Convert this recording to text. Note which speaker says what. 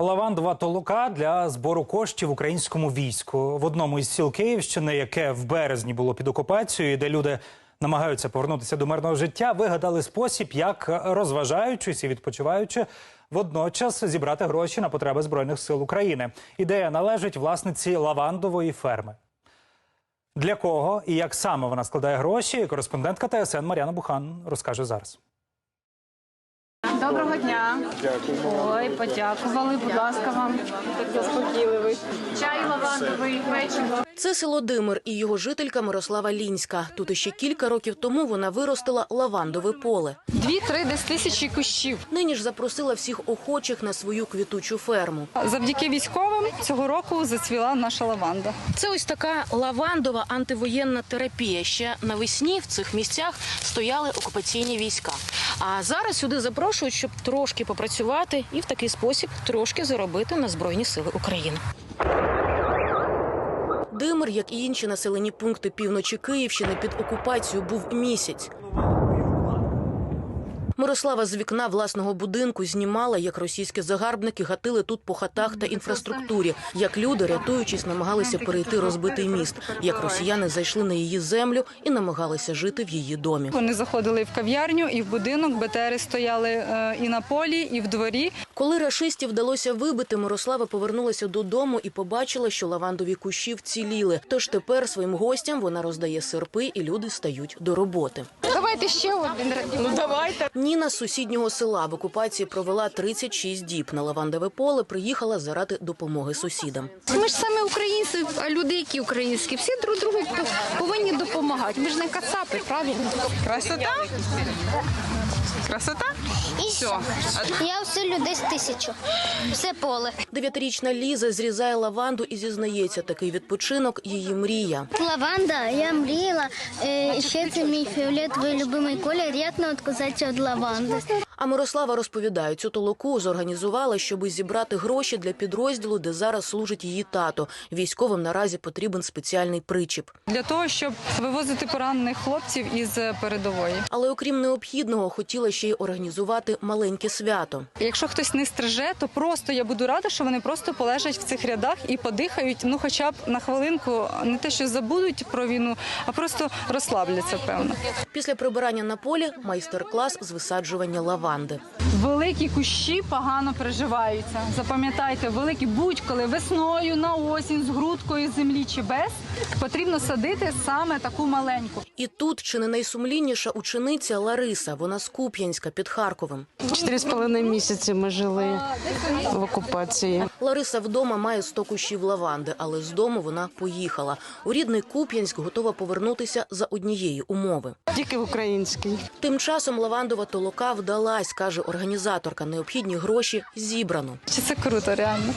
Speaker 1: Лавандова толока для збору коштів українському війську в одному із сіл Київщини, яке в березні було під окупацією, де люди намагаються повернутися до мирного життя, вигадали спосіб, як розважаючись і відпочиваючи, водночас зібрати гроші на потреби збройних сил України. Ідея належить власниці лавандової ферми. Для кого і як саме вона складає гроші, кореспондентка ТСН Мар'яна Бухан розкаже зараз.
Speaker 2: Доброго дня. Ой, подякували, будь ласка, вам. Так заспокійливий. Чай лавандовий, печиво.
Speaker 3: Це село Димир і його жителька Мирослава Лінська. Тут іще кілька років тому вона виростила лавандове поле.
Speaker 4: Дві-три десь тисячі кущів.
Speaker 3: Нині ж запросила всіх охочих на свою квітучу ферму.
Speaker 4: Завдяки військовим цього року зацвіла наша лаванда.
Speaker 3: Це ось така лавандова антивоєнна терапія. Ще навесні в цих місцях стояли окупаційні війська. А зараз сюди запрошують, щоб трошки попрацювати і в такий спосіб трошки заробити на збройні сили України. Димир, як і інші населені пункти півночі Київщини, під окупацією був місяць. Мирослава з вікна власного будинку знімала, як російські загарбники гатили тут по хатах та інфраструктурі, як люди, рятуючись, намагалися перейти розбитий міст, як росіяни зайшли на її землю і намагалися жити в її домі.
Speaker 4: Вони заходили в кав'ярню і в будинок. БТРи стояли е, і на полі, і в дворі.
Speaker 3: Коли рашистів вдалося вибити, Мирослава повернулася додому і побачила, що лавандові кущі вціліли. Тож тепер своїм гостям вона роздає серпи, і люди стають до роботи.
Speaker 4: Давайте ще один Ну давайте.
Speaker 3: Ніна з сусіднього села в окупації провела 36 діб. На лавандове поле приїхала заради допомоги сусідам.
Speaker 5: Ми ж саме українці, а люди, які українські, всі друг другу повинні допомагати. Ми ж не кацапи, правильно?
Speaker 4: Красота? Красота? Все.
Speaker 6: Я усилю десь тисячу. Все поле.
Speaker 3: Дев'ятирічна Ліза зрізає лаванду і зізнається, такий відпочинок її мрія.
Speaker 6: Лаванда, я мріяла. Е, ще це мій фіолетовий любимий колір. рятно не відказатися від лаванди?
Speaker 3: А Мирослава розповідає, цю толоку зорганізувала, щоби зібрати гроші для підрозділу, де зараз служить її тато. Військовим наразі потрібен спеціальний причіп.
Speaker 4: Для того, щоб вивозити поранених хлопців із передової.
Speaker 3: Але окрім необхідного, хотіла ще й організувати маленьке свято.
Speaker 4: Якщо хтось не стриже, то просто я буду рада, що вони просто полежать в цих рядах і подихають. Ну, хоча б на хвилинку не те, що забудуть про війну, а просто розслабляться, певно.
Speaker 3: Після прибирання на полі майстер-клас з висаджування лаванди.
Speaker 4: Великі кущі погано приживаються. Запам'ятайте, великі будь-коли весною на осінь з грудкою землі чи без потрібно садити саме таку маленьку.
Speaker 3: І тут чи не найсумлінніша учениця Лариса. Вона з Куп'янська під Харковом.
Speaker 7: Чотири з половиною місяці ми жили в окупації.
Speaker 3: Лариса вдома має 100 кущів лаванди, але з дому вона поїхала. У рідний Куп'янськ готова повернутися за однієї умови.
Speaker 7: Тільки в українській.
Speaker 3: Тим часом лавандова толока вдалась, каже організаторка. Необхідні гроші зібрано.
Speaker 4: Чи це круто, реально?